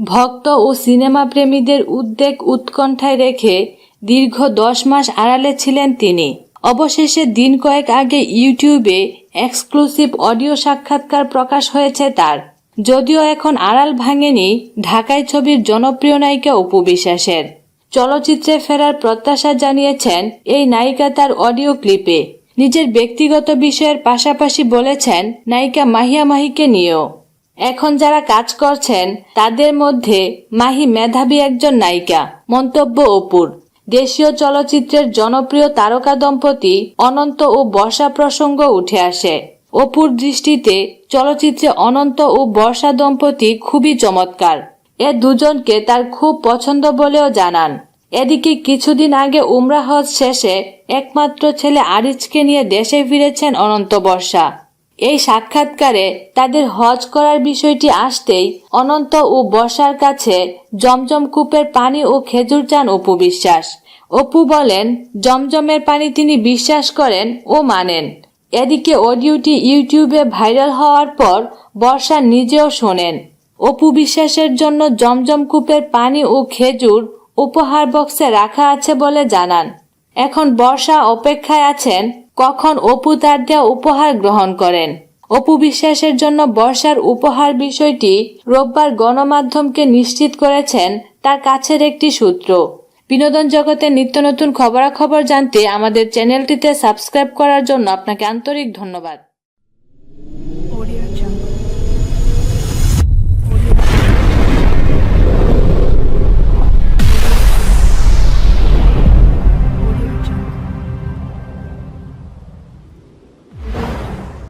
ভক্ত ও সিনেমা প্রেমীদের উদ্বেগ উৎকণ্ঠায় রেখে দীর্ঘ দশ মাস আড়ালে ছিলেন তিনি। অবশেষে দিন কয়েক আগে ইউটিউবে এক্সক্লুসিভ অডিও সাক্ষাৎকার প্রকাশ হয়েছে তার। যদিও এখন আড়াল ভাঙেনি ঢাকায় ছবির জনপ্রিয় নায়িকা অপু বিশ্বাসের। চলচ্চিত্রে ফেরার প্রত্যাশা জানিয়েছেন এই নায়িকা তার অডিও ক্লিপে। নিজের ব্যক্তিগত বিষয়ের পাশাপাশি বলেছেন, নায়িকা মাহিয়া মাহিকে নিয়েও। এখন যারা কাজ করছেন, তাদের মধ্যে মাহি মেধাবী একজন নায়িকা। মন্তব্য অপুর দেশীয় চলচ্চিত্রের জনপ্রিয় তারকা দম্পতি অনন্ত ও বর্ষা প্রসঙ্গ উঠে আসে। অপুর দৃষ্টিতে চলচ্চিত্রে অনন্ত ও বর্ষা দম্পতি খুবই চমৎকার। এ দুজনকে তার খুব পছন্দ বলেও জানান। এদিকে কিছুদিন আগে উমরা হজ শেষে একমাত্র ছেলে আরিজকে নিয়ে দেশে ফিরেছেন অনন্ত বর্ষা। এই সাক্ষাৎকারে তাদের হজ করার বিষয়টি আসতেই অনন্ত ও বর্ষার কাছে জমজম কূপের পানি ও খেজুর চান অপু বিশ্বাস। অপু বলেন, জমজমের পানি তিনি বিশ্বাস করেন ও মানেন। এদিকে অডিওটি ইউটিউবে ভাইরাল হওয়ার পর বর্ষা নিজেও শোনেন। অপু বিশ্বাসের জন্য জমজম কূপের পানি ও খেজুর উপহার বক্সে রাখা আছে বলে জানান। এখন বর্ষা অপেক্ষায় আছেন কখন অপু তার দেওয়া উপহার গ্রহণ করেন। অপু বিশ্বাসের জন্য বর্ষার উপহার বিষয়টি রোববার গণমাধ্যমকে নিশ্চিত করেছেন তার কাছের একটি সূত্র। বিনোদন জগতে নিত্য নতুন খবরাখবর জানতে আমাদের চ্যানেলটিতে সাবস্ক্রাইব করার জন্য আপনাকে আন্তরিক ধন্যবাদ।